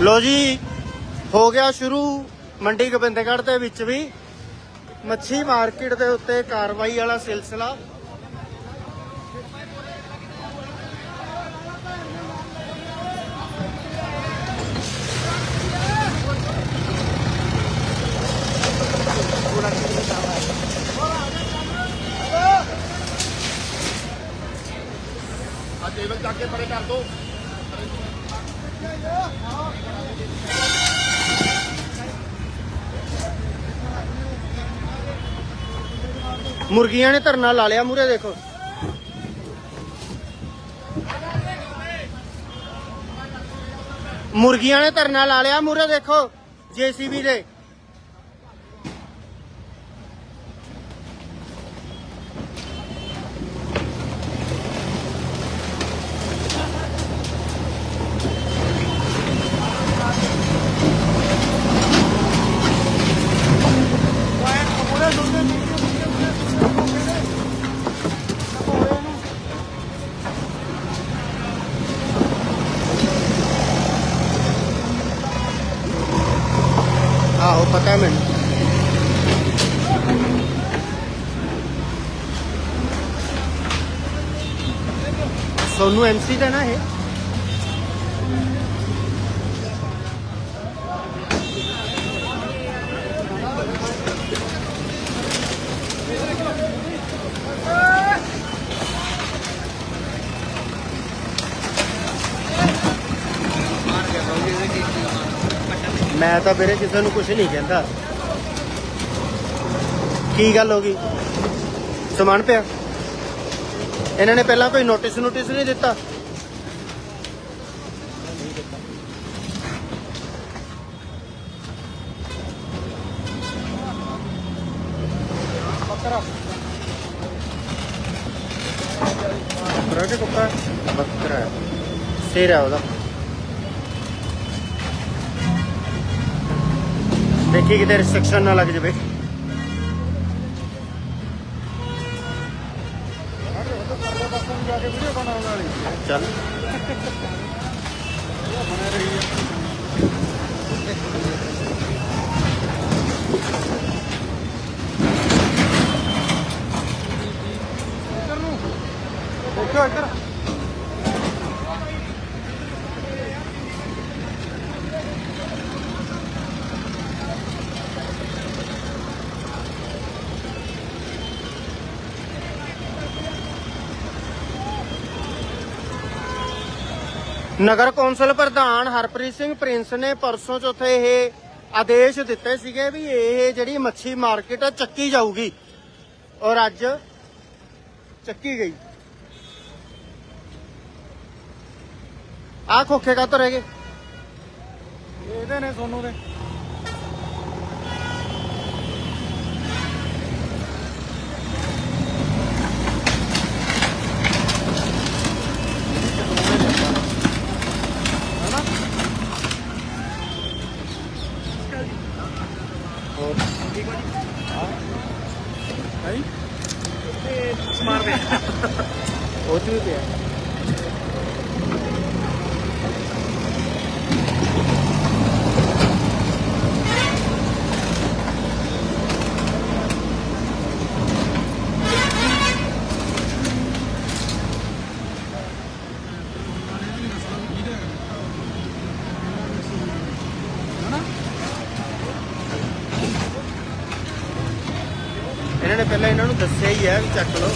ਲੋ ਜੀ, ਹੋ ਗਿਆ ਸ਼ੁਰੂ ਮੰਡੀ ਗੋਬਿੰਦਗੜ੍ਹ ਦੇ ਵਿੱਚ ਵੀ। ਮੱਛੀ ਮਾਰਕੀਟ ਦੇ ਉੱਤੇ ਕਾਰਵਾਈ ਵਾਲਾ ਸਿਲਸਿਲਾ। ਆ ਟੇਬਲ ਚੱਕ ਕੇ ਪਰੇ ਕਰ ਦੋ। ਮੁਰਗੀਆਂ ਨੇ ਧਰਨਾ ਲਾ ਲਿਆ ਮੂਰੇ ਦੇਖੋ। ਮੁਰਗੀਆਂ ਨੇ ਧਰਨਾ ਲਾ ਲਿਆ ਮੂਰੇ ਦੇਖੋ, ਜੀਸੀਬੀ ਦੇ। ਸੋਨੂ ਐਮਸੀ ਦਾ ਨਾ ਇਹ। ਮੈਂ ਤਾਂ ਵੀਰੇ ਕਿਸੇ ਨੂੰ ਕੁਝ ਨਹੀਂ ਕਹਿੰਦਾ। ਕੀ ਗੱਲ ਹੋ ਗਈ? ਸਮਾਨ ਪਿਆ? ਇਹਨਾਂ ਨੇ ਪਹਿਲਾਂ ਕੋਈ ਨੋਟਿਸ ਨੋਟਿਸ ਨਹੀਂ ਦਿੱਤਾ? ਬੱਕਰਾ ਕਿ ਕੁੱਕਾ ਬੱਕਰਾ। ਹੈ ਸਿਰ ਹੈ ਉਹਦਾ। ਦੇਖੀ ਕਿਤੇ ਰਿਸਟ੍ਰਿਕਸ਼ਨ ਨਾ ਲੱਗ ਜਾਵੇ ਜਾ ਕੇ ਵੀਡੀਓ ਬਣਾਉਣ ਵਾਲੀ ਚੱਲ ਬਣੇ ਰਹੀ ਹੈ ਇੱਧਰ ਨੂੰ ਦੇਖੋ ਇੱਧਰ ਨਗਰ ਕੌਂਸਲ ਪ੍ਰਧਾਨ ਹਰਪ੍ਰੀਤ ਸਿੰਘ ਪ੍ਰਿੰਸ ਨੇ ਪਰਸੋਂ ਚੌਥੇ ਇਹ ਆਦੇਸ਼ ਦਿੱਤੇ ਸੀਗੇ ਵੀ ਇਹ ਜਿਹੜੀ ਮੱਛੀ ਮਾਰਕੀਟ ਚੱਕੀ ਜਾਊਗੀ। ਔਰ ਅੱਜ ਚੱਕੀ ਗਈ। ਆ ਖੋਖੇ ਕਾ ਰਹਿ ਗਏ? ਇਹਦੇ ਨੇ ਸੋਨੂ ਦੇ। ਨੂੰ ਵੀ ਚੱਕ ਲਓ।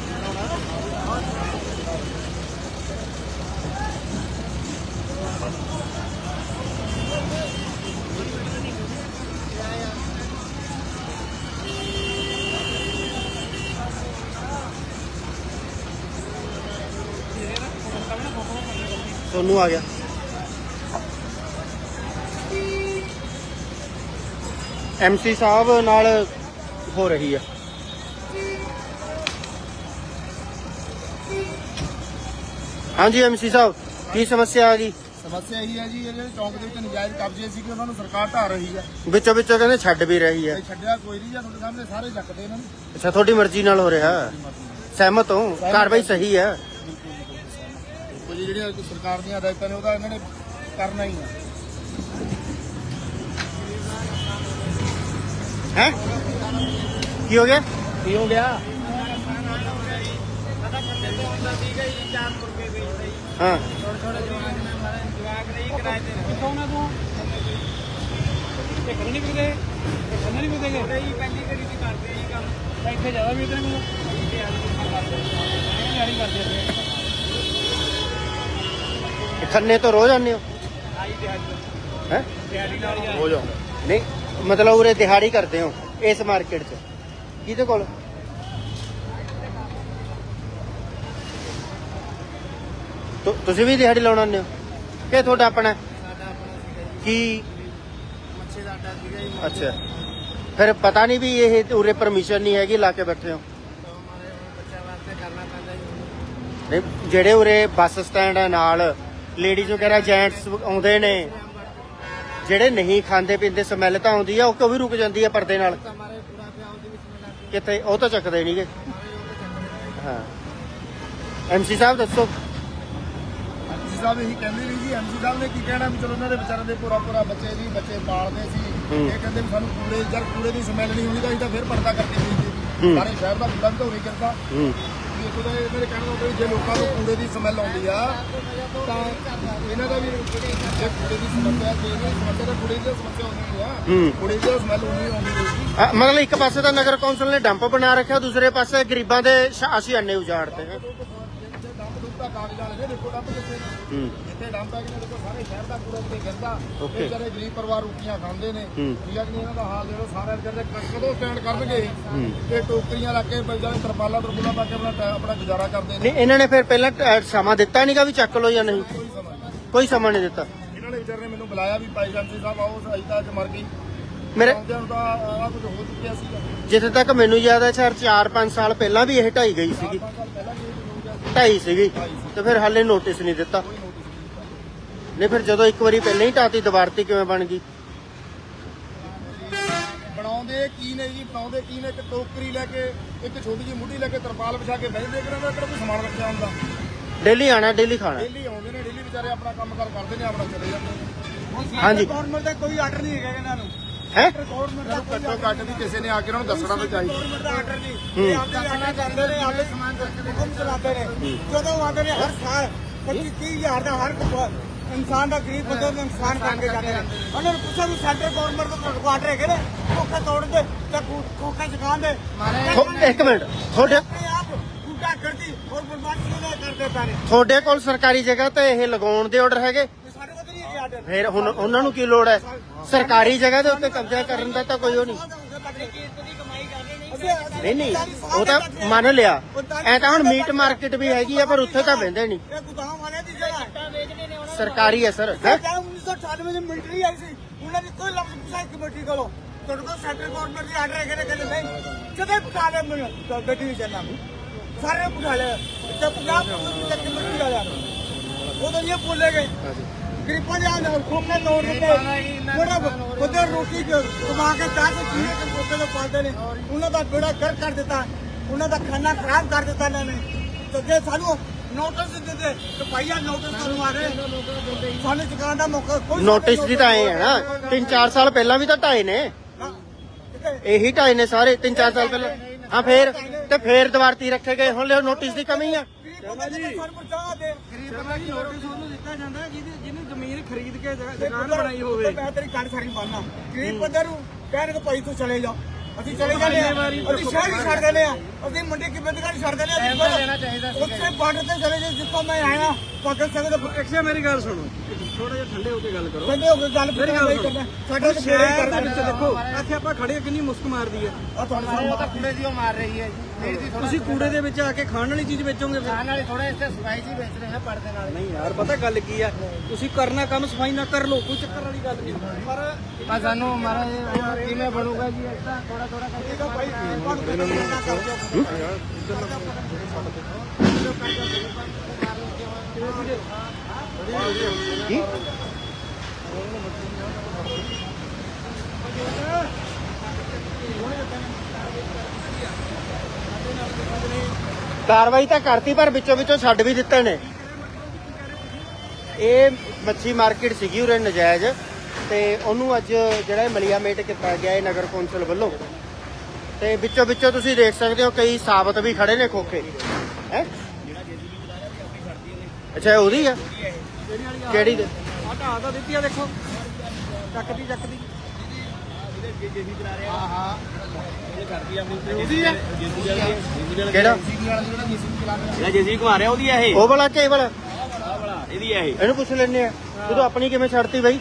ਸੋਨੂੰ ਆ ਗਿਆ। ਐਮਸੀ ਸਾਹਿਬ ਨਾਲ ਹੋ ਰਹੀ ਆ। ਹਾਂਜੀ ਐਮਸੀ ਸਾਹਿਬ ਕੀ ਸਮੱਸਿਆ ਆ ਗਈ ਸਮੱਸਿਆ ਇਹੀ ਹੈ ਜੀ ਇਹ ਜਿਹੜੇ ਚੌਂਕ ਦੇ ਵਿੱਚ ਨਜਾਇਜ਼ ਕਬਜ਼ੇ ਸੀਗੇ ਉਹਨਾਂ ਨੂੰ ਸਰਕਾਰ ਢਾ ਰਹੀ ਹੈ। ਵਿੱਚੋਂ ਵਿੱਚੋਂ ਕਹਿੰਦੇ ਛੱਡ ਵੀ ਰਹੀ ਇਹ ਛੱਡਿਆ ਕੋਈ ਨਹੀਂ ਜਾਂ ਤੁਹਾਡੇ ਸਾਹਮਣੇ ਸਾਰੇ ਚੱਕਦੇ ਇਹਨਾਂ ਨੂੰ। ਅੱਛਾ ਤੁਹਾਡੀ ਮਰਜ਼ੀ ਨਾਲ ਹੋ ਰਿਹਾ। ਸਹਿਮਤ ਹੋ? ਕਾਰਵਾਈ ਸਹੀ ਹੈ। ਕੋਈ ਜਿਹੜੀਆਂ ਸਰਕਾਰ ਦੀਆਂ ਹਦਾਇਤਾਂ ਨੇ ਉਹਦਾ ਇਹਨਾਂ ਨੇ ਕਰਨਾ ਹੀ ਹੈ। ਹੈ? ਕੀ ਹੋ ਗਿਆ? ਕੀ ਹੋ ਗਿਆ? ਹਾਂ। ਕਿੱਥੋਂ ਨਾ ਤੂੰ ਇੱਕ ਨਹੀਂ ਪੀਦੇ ਇੱਕ ਨਹੀਂ ਪੀਦੇਗੇ ਨਹੀਂ ਪਹਿਲੀ ਕਰੀ ਦੀ ਕਰਦੇ ਹੀ ਕੰਮ ਇੱਥੇ ਜ਼ਿਆਦਾ ਵੀ ਇਤਨੇ ਕੋਲ ਤਿਆਰੀ ਕਰਦੇ ਆ ਖੰਨੇ ਤੋਂ ਰੋਜ਼ ਆਉਂਦੇ ਹੋ? ਆਈ ਦਿਹਾੜੀ ਹੈ? ਦਿਹਾੜੀ ਨਾਲ ਹੋ ਜਾਓ ਨਹੀਂ, ਮਤਲਬ ਉਰੇ ਦਿਹਾੜੀ ਕਰਦੇ ਹੋ, ਇਸ ਮਾਰਕੀਟ 'ਚ। ਕਿਹਦੇ ਕੋਲ? ਤੁ- ਤੁਸੀਂ ਵੀ ਦਿਹਾੜੀ ਲਾਉਣ ਆਉਂਦੇ ਹੋ? ਕਿ ਤੁਹਾਡਾ ਆਪਣਾ? ਕੀ? ਮੱਛੀ ਦਾ ਅੱਡਾ ਸੀਗਾ ਜੀ ਅੱਛਾ। ਫਿਰ ਪਤਾ ਨਹੀਂ ਵੀ ਇਹ ਉਰੇ ਪਰਮਿਸ਼ਨ ਨਹੀਂ ਹੈਗੀ ਲਾ ਕੇ ਬੈਠੇ ਹੋ। ਹਮਾਰੇ ਬੱਚਿਆਂ ਵਾਸਤੇ ਕਰਨਾ ਪੈਂਦਾ ਜੀ ਨਹੀਂ ਜਿਹੜੇ ਉਰੇ ਬੱਸ ਸਟੈਂਡ ਹੈ ਨਾਲ ਲੇਡੀਜ਼ ਵਗੈਰਾ ਜੈਂਟਸ ਆਉਂਦੇ ਨੇ। ਜਿਹੜੇ ਨਹੀਂ ਖਾਂਦੇ ਪੀਂਦੇ ਸਮੈਲ ਤਾਂ ਆਉਂਦੀ ਆ ਉਹ ਕਿਉਂ ਵੀ ਰੁਕ ਜਾਂਦੀ ਆ ਪਰਦੇ ਨਾਲ? ਹਮਾਰੇ ਪੂਰਾ ਪਿਆ ਉਹਦੇ ਵਿੱਚ ਮਿਲਾ ਕੇ ਕਿੱਥੇ ਉਹ ਤਾਂ ਚੱਕਦੇ ਨਹੀਂਗੇ ਹਾਂ। ਐਮਸੀ ਸਾਹਿਬ ਦੱਸੋ। ਸਾਹਿਬ ਇਹੀ ਕਹਿੰਦੇ ਵੀ ਜੀ ਐਮਸੀ ਸਾਹਿਬ ਨੇ ਕੀ ਕਹਿਣਾ ਵੀ ਚਲੋ ਉਹਨਾਂ ਦੇ ਵਿਚਾਰਿਆਂ ਦੇ ਪੂਰਾ ਪੂਰਾ ਬੱਚੇ ਜੀ ਬੱਚੇ ਪਾਲਦੇ ਸੀ। ਇਹ ਕਹਿੰਦੇ ਵੀ ਸਾਨੂੰ ਕੂੜੇ ਜਰ ਕੂੜੇ ਦੀ ਸਮੈਲ ਨਹੀਂ ਹੋਣੀ ਤਾਂ ਅਸੀਂ ਤਾਂ ਫਿਰ ਪਰਦਾ ਕਰਕੇ। ਦੇਈਏ ਸਾਰੇ ਸ਼ਹਿਰ ਦਾ ਤਾਂ ਹੋਈ ਕਰਦਾ ਵੀ ਇੱਥੋਂ ਦਾ ਇਹਨਾਂ ਦੇ ਕਹਿਣ ਦਾ ਜੇ ਲੋਕਾਂ ਨੂੰ ਕੂੜੇ ਦੀ ਸਮੈਲ ਆਉਂਦੀ ਆ ਤਾਂ ਇਹਨਾਂ ਦਾ ਵੀ ਜੇ ਕੂੜੇ ਦੀ ਸਮੱਸਿਆ ਜੇ ਇਹਨਾਂ ਦੀ ਸਮੱਸਿਆ ਤਾਂ ਕੂੜੇ ਦੀ ਸਮੱਸਿਆ ਹੋਣੀ ਆ। ਕੂੜੇ ਦੀ ਸਮੈਲ ਹੋਣੀ ਆਉਂਦੀ ਮਤਲਬ ਇੱਕ ਪਾਸੇ ਤਾਂ ਨਗਰ ਕੌਂਸਲ ਨੇ ਡੰਪ ਬਣਾ ਰੱਖਿਆ ਦੂਸਰੇ ਪਾਸੇ ਗਰੀਬਾਂ ਦੇ ਅਸੀਂ ਅੰਨੇ ਉਜਾੜਦੇ ਹਾਂ। ਜੇ ਡੰਪ ਡੁੰਪ ਦਾ ਕਾਗਜ਼ ਵਾਲੇ ਨੇ ਦੇਖੋ ਡੰਪ ਕਿੱਥੇ ਨੇ। ਹੂੰ ਜਿੱਥੇ ਡੰਪ ਹੈ ਕਿ ਦੇਖੋ ਸਾਰੇ ਸ਼ਹਿਰ ਦਾ ਕੂੜਾ ਉੱਤੇ ਗਿਰਦਾ Okay. ਇਹ ਵਿਚਾਰੇ ਗਰੀਬ ਪਰਿਵਾਰ ਰੋਟੀਆਂ ਖਾਂਦੇ ਨੇ ਹੂੰ। ਠੀਕ ਹੈ ਕਿ ਨਹੀਂ ਇਹਨਾਂ ਦਾ ਹਾਲ ਜਿਹੜਾ ਸਾਰੇ ਵਿਚਾਰੇ ਕ- ਕਦੋਂ ਸਟੈਂਡ ਕਰਨਗੇ ਹੂੰ। ਤੇ ਟੋਕਰੀਆਂ ਰੱਖ ਕੇ ਬਈ ਜਾਵੇ ਤਰਪਾਲਾਂ ਤਰਪੂਲਾਂ ਪਾ ਕੇ ਆਪਣਾ ਟੈ- ਆਪਣਾ ਗੁਜ਼ਾਰਾ ਕਰਦੇ ਨੇ ਨਹੀਂ ਇਹਨਾਂ ਨੇ ਫਿਰ ਪਹਿਲਾਂ ਅ, ਸਮਾਂ ਦਿੱਤਾ ਨਹੀਂਗਾ ਵੀ ਚੱਕ ਲਓ ਜਾਂ ਨਹੀਂ ਕੋਈ ਸਮਾਂ ਨਹੀਂ। ਕੋਈ ਸਮਾਂ ਨਹੀਂ ਦਿੱਤਾ ਇਹਨਾਂ ਨੇ ਵਿਚਾਰੇ ਨੇ ਮੈਨੂੰ ਬੁਲਾਇਆ ਵੀ ਭਾਈ ਜਾਂਸੀ ਸਾਹਿਬ ਆਓ ਸਹੀ ਤਾਂ ਅੱਜ ਮਰ ਗਈ ਮੇਰੇ ਆਉਂਦਿਆਂ ਨੂੰ ਤਾਂ ਆ ਕੁਝ ਹੋ ਚੁੱਕਿਆ ਸੀਗਾ ਜਿੱਥੇ ਤੱਕ ਮੈਨੂੰ ਯਾਦ ਹੈ ਸਰ 4-5 ਸਾਲ ਪਹਿਲਾਂ ਵੀ ਇਹ ਢਾਈ ਗਈ ਸੀਗੀ ਸਾਲ ਪਹਿਲਾਂ ਵੀ ਸੀ ਢਾਈ ਸੀਗੀ ਤੇ ਫਿਰ ਹਾਲੇ ਨੋਟਿਸ ਨਹੀਂ ਦਿੱਤਾ। ਨਹੀਂ ਫਿਰ ਜਦੋਂ ਇੱਕ ਵਾਰੀ ਪਹਿਲਾਂ ਹੀ ਢਾਤੀ ਦੁਬਾਰਤੀ ਕਿਵੇਂ ਬਣ ਗਈ? ਬਣਾਉਂਦੇ ਕੀ ਨੇ ਜੀ ਬਣਾਉਂਦੇ ਕੀ ਨੇ? ਇੱਕ ਟੋਕਰੀ ਲੈ ਕੇ ਇੱਕ ਛੋਟੀ ਜਿਹੀ ਮੁੱਢੀ ਲੈ ਕੇ ਤਰਪਾਲ ਵਿਛਾ ਕੇ ਬਹਿੰਦੇ ਕਿਹੜਾ ਦਾ ਕਿਹੜਾ ਕੋਈ ਸਮਾਨ ਰੱਖਿਆ ਹੁੰਦਾ? ਡੇਲੀ ਆਣਾ ਡੇਲੀ ਖਾਣਾ। ਡੇਲੀ ਆਉਂਦੇ ਨੇ ਡੇਲੀ ਵਿਚਾਰੇ ਆਪਣਾ ਕੰਮ ਕਾਰ ਕਰਦੇ ਨੇ ਆਪਣਾ ਚਲੇ ਜਾਂਦੇ ਨੇ। ਹਾਂਜੀ। ਗਵਰਨਮੈਂਟ ਦਾ ਕੋਈ ਆਰਡਰ ਨਹੀਂ ਹੈਗਾ ਇਹਨਾਂ ਨੂੰ। ਹੈ? ਗਵਰਨਮੈਂਟ ਇਹਨਾਂ ਨੂੰ ਘੱਟੋ ਘੱਟ ਵੀ ਕਿਸੇ ਨੇ ਆ ਕੇ ਉਹਨਾਂ ਨੂੰ ਦੱਸਣਾ ਤਾਂ ਚਾਹੀਦਾ ਗਵਰਨਮੈਂਟ ਦਾ ਆਰਡਰ ਨਹੀਂ ਹੂੰ। ਇਹ ਆਪਦੇ ਆਰਡਰ ਕਰਦੇ ਨੇ ਆਪਦੇ ਸਮਾਨ ਹੁਕਮ ਚਲਾਉਂਦੇ ਨੇ ਜਦੋਂ ਆਉਂਦੇ ਨੇ ਹਰ ਸਾਲ 25 30 ਹਜ਼ਾਰ ਦਾ ਹਰ ਕੋਈ ਇਨਸਾਨ ਦਾ ਗਰੀਬ ਬੰਦੇ ਨੂੰ ਇਨਸਾਨ ਕਰਕੇ ਜਾਂਦੇ ਨੇ ਉਹਨਾਂ ਨੂੰ ਪੁੱਛੋ ਵੀ ਸੈਂਟਰ ਗਵਰਨਮੈਂਟ ਤੋਂ ਆਰਡਰ ਹੈਗੇ ਨੇ ਕੋਖਾ ਤੋੜ ਦੇ ਤੇ ਕੋਖਾ ਚਕਾਉਣ ਦੇ ਥੋ- ਇੱਕ ਮਿੰਟ ਤੁਹਾਡੇ ਤੁਹਾਡੇ ਕੋਲ ਸਰਕਾਰੀ ਜਗ੍ਹਾ ਤੇ ਇਹ ਲਗਾਉਣ ਦੇ ਆਰਡਰ ਹੈਗੇ ਸਾਡੇ ਕੋਲ ਤਾਂ ਨਹੀਂ ਹੈਗੇ ਆਰਡਰ ਫਿਰ ਹੁਣ ਉਹਨਾਂ ਨੂੰ ਕੀ ਲੋੜ ਹੈ? ਸਰਕਾਰੀ ਜਗ੍ਹਾ ਦੇ ਉੱਤੇ ਕਬਜ਼ਾ ਕਰਨ ਦਾ ਤਾਂ ਕੋਈ ਉਹ ਨਹੀਂ। ਨਹੀਂ ਨਹੀਂ ਉਹ ਤਾਂ ਮੰਨ ਲਿਆ। ਐ ਤਾਂ ਹੁਣ ਮੀਟ ਮਾਰਕੀਟ ਵੀ ਹੈਗੀ ਆ ਪਰ ਉੱਥੇ ਤਾਂ ਬਹਿੰਦੇ ਨਹੀਂ। ਸਰਕਾਰੀ ਹੈ ਸਰ ਹੈਂ? ਜਦ 1998 ਵਿੱਚ ਮਿਲਟਰੀ ਆਈ ਸੀ ਉਹਨਾਂ ਨੇ ਕੋਈ ਲਫ਼ਜ਼ ਪੁੱਛਿਆ ਕਮੇਟੀ ਕੋਲੋਂ ਤੁਹਾਡੇ ਕੋਲ ਸੈਂਟਰ ਗਵਰਨਮੈਂਟ ਦੀ ਆਰਡਰ ਹੈਗੇ। ਨੇ ਕਹਿੰਦੇ ਨਹੀਂ ਜਦੋਂ ਪੁੱਛਾ ਲਿਆ ਮੈਨੂੰ ਤਾਂ ਗੱਡੀ ਵਿੱਚ ਚੱਲਣਾ ਸਾਰੇ ਪੁੱਛਾ ਤੇ ਪੰਜਾਬ ਪੁਲਿਸ ਦੀ ਕਮੇਟੀ ਨੂੰ ਉਹ ਤਾਂ ਇਹ ਬੋਲੇ ਗਏ ਗਰੀਬਾਂ ਦੇ ਆਹ ਖੋਖੇ ਤੋੜ ਦਿੱਤੇ। ਜਿਹੜਾ ਬੰਦੇ ਰੋਟੀ ਚ ਕਮਾ ਕੇ ਚਾਹ ਤੇ ਚੀਨੇ ਕੇ ਕੋਕੇ ਤੋਂ ਪਾਲਦੇ ਨੇ। ਉਹਨਾਂ ਦਾ ਬੇੜਾ ਕਰ ਕਰ ਦਿੱਤਾ। ਉਹਨਾਂ ਦਾ ਖਾਣਾ ਖਰਾਬ ਕਰ ਦਿੱਤਾ ਇਹਨਾਂ ਨੇ। ਤੇ ਜੇ ਸਾਨੂੰ ਨੋਟਿਸ ਦਿੰਦੇ ਤੇ ਭਾਈਆ ਨੋਟਿਸ ਤੁਹਾਨੂੰ ਆ ਰਹੇ। ਸਾਨੂੰ ਚੁਕਾਉਣ ਦਾ ਮੌਕਾ ਕੋਈ ਨੋਟਿਸ ਦੀ ਤਾਂ ਐ ਹੈ ਨਾ। 3-4 ਸਾਲ ਪਹਿਲਾਂ ਵੀ ਤਾਂ ਢਾਏ ਨੇ। ਇਹੀ ਢਾਏ ਨੇ ਸਾਰੇ 3-4 ਸਾਲ ਪਹਿਲਾਂ। ਹਾਂ ਫੇਰ ਤੇ ਫੇਰ ਦੀਵਾਰਤੀ ਰੱਖੇ ਗਏ। ਹੁਣ ਲਿਓ ਨੋਟਿਸ ਦੀ ਕਮੀ ਆ। ਪਹੁੰਚਾ ਦੇ ਜੀ ਨੋਟਿਸ ਉਹਨੂੰ ਦਿੱਤਾ ਜਾਂਦਾ ਜਿਹਦੀ ਜਿਹਨੇ ਖਰੀਦ ਕੇ ਜ- ਦੁਕਾਨ ਪੁੱਤਰ, ਬਣਾਈ ਹੋਵੇ। ਮੈਂ ਤੇਰੀ ਗੱਲ ਸਾਰੀ ਮੰਨਣਾ ਗਰੀਬ ਬੰਦੇ ਨੂੰ ਕਹਿਣ ਕਿ ਭਾਈ ਤੂੰ ਚਲੇ ਜਾ। ਅਸੀਂ ਚਲੇ ਜਾਂਦੇ ਆ। ਅਸੀਂ ਸ਼ਹਿਰ ਹੀ ਛੱਡ ਦਿੰਦੇ ਆ। ਅਸੀਂ ਮੰਡੀ ਕੀ ਬੰਦਗਾਂ ਛੱਡ ਦਿੰਦੇ ਆ? ਉੱਥੇ ਬਾਰਡਰ ਤੇ ਚਲੇ ਜਾਈਏ ਜਿੱਥੋਂ ਮੈਂ ਆਇਆ। ਭਗਤ ਸਿੰਘ ਦੇ ਐਕਸੇ ਮੇਰੀ ਗੱਲ ਸੁਣੋ। ਥੋੜਾ ਜਿਹਾ ਠੰਡੇ ਹੋ ਕੇ ਗੱਲ ਕਰੋ। ਬੰਦੇ ਹੋ ਕੇ ਗੱਲ ਮੇਰੀ ਗੱਲ ਸੁਣੋ। ਸਾਡੇ ਸ਼ਹਿਰ ਦੇ ਵਿੱਚ ਦੇਖੋ। ਇੱਥੇ ਆਪਾਂ ਖੜੇ ਹਾਂ, ਕਿੰਨੀ ਮੁਸਕ ਮਾਰਦੀ ਹੈ। ਆ ਤੁਹਾਨੂੰ ਸਾਹਮਣੇ ਤਾਂ ਕੂੜੇ ਦੀ ਉਹ ਮਾਰ ਰਹੀ ਹੈ। ਜੀ ਤੁਸੀਂ ਕੂੜੇ ਦੇ ਵਿੱਚ ਆ ਕੇ ਖਾਣ ਵਾਲੀ ਚੀਜ਼ ਵੇਚੋਗੇ ਫਿਰ? ਵਾਲੇ ਥੋੜਾ ਇੱਥੇ ਸਫ਼ਾਈ ਜੀ ਵੇਚ ਰਹੇ ਆ ਪਰਦੇ ਨਾਲ। ਨਹੀਂ ਯਾਰ ਪਤਾ ਗੱਲ ਕੀ ਆ? ਤੁਸੀਂ ਕਰਨਾ ਕੰਮ ਸਫ਼ਾਈ ਨਾ ਕਰ ਲਓ ਕੋਈ ਚੱਕਰ ਵਾਲੀ ਗੱਲ ਨਹੀਂ। ਪਰ ਪਰ ਸਾਨੂੰ ਮਹਾਰਾਜ ਕਿਵੇਂ ਬਣੂਗਾ ਜੀ ਐਸਾ ਥੋੜਾ ਥੋੜਾ ਕਰਕੇ ਭਾਈ ਕਾਰਵਾਈ ਤਾਂ ਕਰਤੀ, ਪਰ ਵਿੱਚੋਂ ਵਿੱਚੋਂ ਛੱਡ ਵੀ ਦਿੱਤੇ ਨੇ। ਇਹ ਮੱਛੀ ਮਾਰਕੀਟ ਸੀਗੀ ਉਰੇ ਨਜਾਇਜ਼, ਤੇ ਉਹਨੂੰ ਅੱਜ ਜਿਹੜਾ ਇਹ ਮਲੀਆਮੇਟ ਕੀਤਾ ਗਿਆ ਇਹ ਨਗਰ ਕੌਂਸਲ ਵੱਲੋਂ। ਤੇ ਵਿੱਚੋਂ ਵਿੱਚੋਂ ਤੁਸੀਂ ਦੇਖ ਸਕਦੇ ਹੋ ਕਈ ਸਾਬਤ ਵੀ ਖੜੇ ਨੇ ਖੋਖੇ। ਹੈ? ਅੱਛਾ ਇਹ ਉਹਦੀ ਆ? ਕਿਹੜੀ ਦੇ? ਆ ਢਾਹ ਤਾਂ ਦਿੱਤੀ ਆ ਦੇਖੋ। ਚੱਕਦੀ ਚੱਕਦੀ। ਕਿਹੜਾ? ਜਿਹੜਾ ਜੇਸੀ ਘੁਮਾ ਉਹਦੀ ਆ ਇਹ। ਉਹ ਵਾਲਾ ਕਿ ਵਾਲਾ? ਇਹਦੀ ਆ ਇਹ। ਇਹਨੂੰ ਪੁੱਛ ਲੈਣੇ ਆ। ਤੂੰ ਆਪਣੀ ਕਿਵੇਂ ਛੱਡਤੀ ਬਾਈ?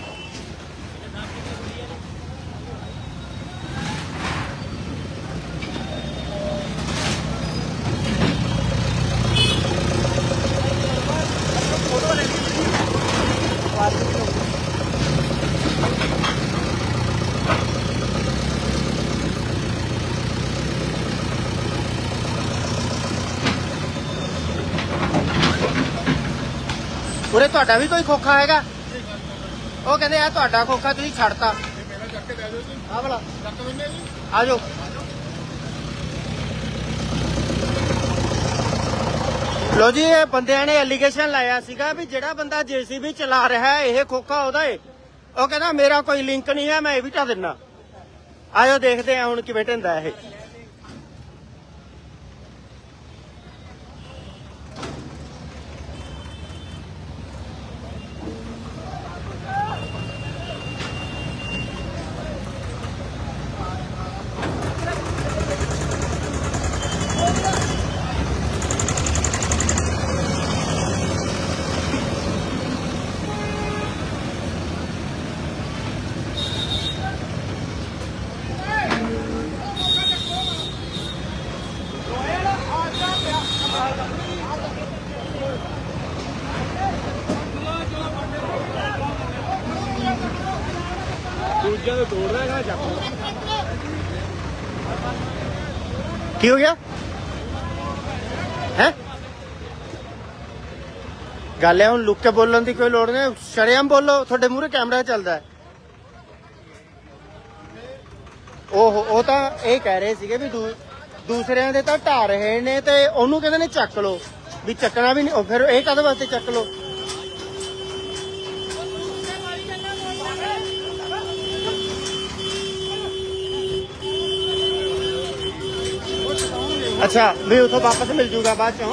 ਤੁਹਾਡਾ ਵੀ ਕੋਈ ਖੋਖਾ ਹੈਗਾ? ਉਹ ਕਹਿੰਦੇ ਆ ਤੁਹਾਡਾ ਖੋਖਾ, ਤੁਸੀਂ ਛੱਡਤਾ। ਆ ਵਾਲਾ। ਆ ਜਾਓ ਲੋ ਜੀ, ਇਹ ਬੰਦਿਆਂ ਨੇ ਐਲੀਗੇਸ਼ਨ ਲਾਇਆ ਸੀਗਾ ਵੀ ਜਿਹੜਾ ਬੰਦਾ ਜੀਸੀਬੀ ਚਲਾ ਰਿਹਾ ਇਹ ਖੋਖਾ ਉਹਦਾ ਏ। ਉਹ ਕਹਿੰਦਾ, ਮੇਰਾ ਕੋਈ ਲਿੰਕ ਨਹੀਂ ਹੈ, ਮੈਂ ਇਹ ਵੀ ਢਾ ਦਿੰਨਾ। ਆਇਓ ਦੇਖਦੇ ਆ ਹੁਣ ਕਿਵੇਂ ਢੰਦਾ ਇਹ ਦੂਜਿਆਂ ਦੇ ਤੋੜ ਰਿਹਾ ਹੈਗਾ ਚੱਕ ਕੀ ਹੋ ਗਿਆ? ਹੈ? ਗੱਲ ਹੈ ਹੁਣ ਲੁੱਕ ਕੇ ਬੋਲਣ ਦੀ ਕੋਈ ਲੋੜ ਨਹੀਂ ਸ਼ਰੇਆਮ ਬੋਲੋ, ਤੁਹਾਡੇ ਮੂਹਰੇ ਕੈਮਰਾ ਚੱਲਦਾ ਹੈ। ਉਹ ਉਹ ਤਾਂ ਇਹ ਕਹਿ ਰਹੇ ਸੀਗੇ ਵੀ ਦੂ- ਦੂਸਰਿਆਂ ਦੇ ਤਾਂ ਢਾ ਰਹੇ ਨੇ ਤੇ ਉਹਨੂੰ ਕਹਿੰਦੇ ਨੇ ਚੱਕ ਲਓ। ਵੀ ਚੱਕਣਾ ਵੀ ਨਹੀਂ, ਉਹ ਫਿਰ ਇਹ ਕਦੇ ਵਾਸਤੇ ਚੱਕ ਲਓ? ਅੱਛਾ, ਵੀ ਉਥੋਂ ਵਾਪਸ ਮਿਲ ਜੂਗਾ ਬਾਅਦ ਚੋਂ।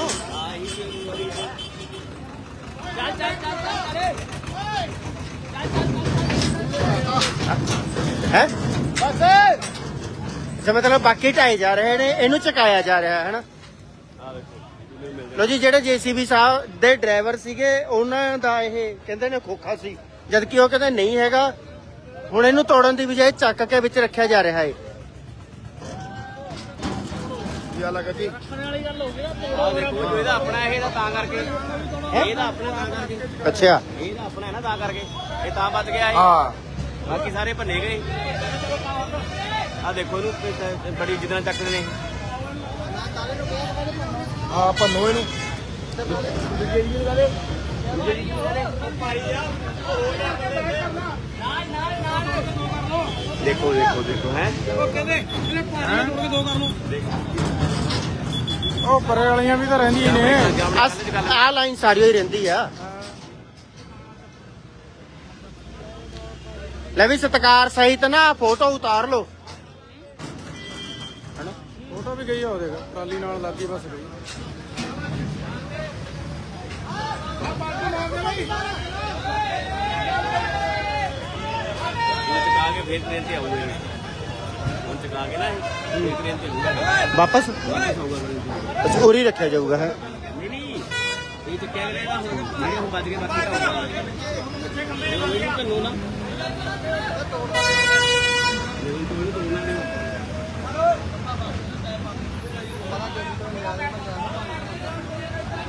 ਹੈ? ਬਸ ਅੱਛਾ, ਮਤਲਬ ਬਾਕੀ ਢਾਏ ਜਾ ਰਹੇ ਨੇ, ਇਹਨੂੰ ਚਕਾਇਆ ਜਾ ਰਿਹਾ ਹੈ ਨਾ ਲੋ ਜੀ, ਜਿਹੜੇ ਜੀਸੀਬੀ ਸਾਹਿਬ ਦੇ ਡਰਾਈਵਰ ਸੀਗੇ, ਉਹਨਾਂ ਦਾ ਇਹ, ਕਹਿੰਦੇ ਨੇ ਖੋਖਾ ਸੀ। ਜਦਕਿ ਉਹ ਕਹਿੰਦੇ ਨਹੀਂ ਹੈਗਾ, ਹੁਣ ਇਹਨੂੰ ਤੋੜਨ ਦੀ ਬਜਾਏ ਚੱਕ ਕੇ ਵਿੱਚ ਰੱਖਿਆ ਜਾ ਰਿਹਾ ਹੈ। ਕੀ ਹਾਲ ਹੈ ਜੀ। ਆ ਦੇਖੋ ਇਹਦਾ ਆਪਣਾ ਇਹ ਦਾ ਤਾਂ ਕਰਕੇ। ਇਹਦਾ ਆਪਣਾ ਤਾਂ ਕਰਕੇ। ਅੱਛਾ। ਇਹਦਾ ਆਪਣਾ ਹੈ ਨਾ ਤਾਂ ਕਰਕੇ। ਇਹ ਤਾਂ ਬਚ ਗਿਆ ਇਹ। ਹਾਂ। ਬਾਕੀ ਸਾਰੇ ਭੰਨੇ ਗਏ। ਆ ਦੇਖੋ ਇਹਨੂੰ ਤੇ- ਤੇ ਬੜੀ ਜਿੱਦਾਂ ਚੱਕਦੇ ਨੇ। ਹਾਂ ਭੰਨੋ ਇਹਨੂੰ। ਦੇਖੋ ਦੇਖੋ ਦੇਖੋ ਹੈ। ਉਹ ਕਹਿੰਦੇ? ਇਹਨੇ ਪਾਣੀ ਕੇ ਦੋ ਕਰ ਲਓ। ਉਹ ਪਰੇ ਵਾਲੀਆਂ ਵੀ ਤਾਂ ਰਹਿੰਦੀਆਂ ਨੇ। ਆ ਲਾਈਨ ਸਾਰੀ ਹੀ ਰਹਿੰਦੀ ਆ। ਲੈ ਵੀ ਸਤਕਾਰ ਸਹਿਤ ਨਾ ਫੋਟੋ ਉਤਾਰ ਲਓ। ਆਟੋ ਵੀ ਗਈ ਆ ਟਰਾਲੀ ਨਾਲ ਲੱਗੀ ਬਸ ਗਈ। ਚਕਾ ਕੇ ਫੇਰ ਟ੍ਰੇਨ ਤੇ ਆਉਂਗੇ ਹੁਣ ਚਕਾ ਕੇ ਨਾ ਫੇਰ ਟ੍ਰੇਨ ਤੇ ਵਾਪਸ? ਵਾਪਸ ਆਊਗਾ। ਅੱਛਾ ਉਰੀ ਰੱਖਿਆ ਜਾਊਗਾ, ਹੈ। ਨਹੀਂ ਨਹੀਂ ਇਹ ਤੇ ਕਹਿ ਰਿਹਾ ਹੁਣ ਜਿਹੜੇ ਹੁਣ ਵੱਜ ਗਏ ਬਾਕੀ ਤਾਂ ਹੋਊਗਾ ਜਦੋਂ ਕੰਨੋ ਨਾ